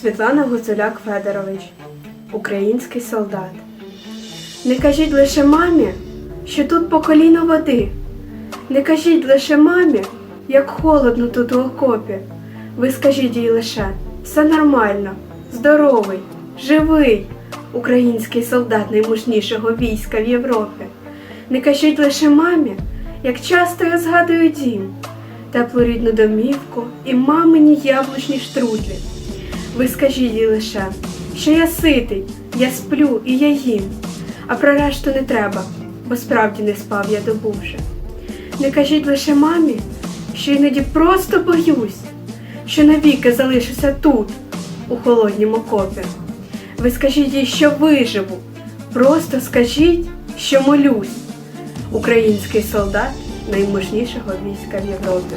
Світлана Гуцуляк Федорович, український солдат. Не кажіть лише мамі, що тут по коліно води. Не кажіть лише мамі, як холодно тут у окопі. Ви скажіть їй лише все нормально, здоровий, живий, український солдат наймужнішого війська в Європі. Не кажіть лише мамі, як часто я згадую дім, теплу рідну домівку і мамині яблучні штрудлі. Ви скажіть їй лише, що я ситий, я сплю і я їм, а про решту не треба, бо справді не спав я добу вже. Не кажіть лише мамі, що іноді просто боюсь, що навіки залишуся тут, у холоднім окопі. Ви скажіть їй, що виживу, просто скажіть, що молюсь. Український солдат наймужнішого війська в Європі.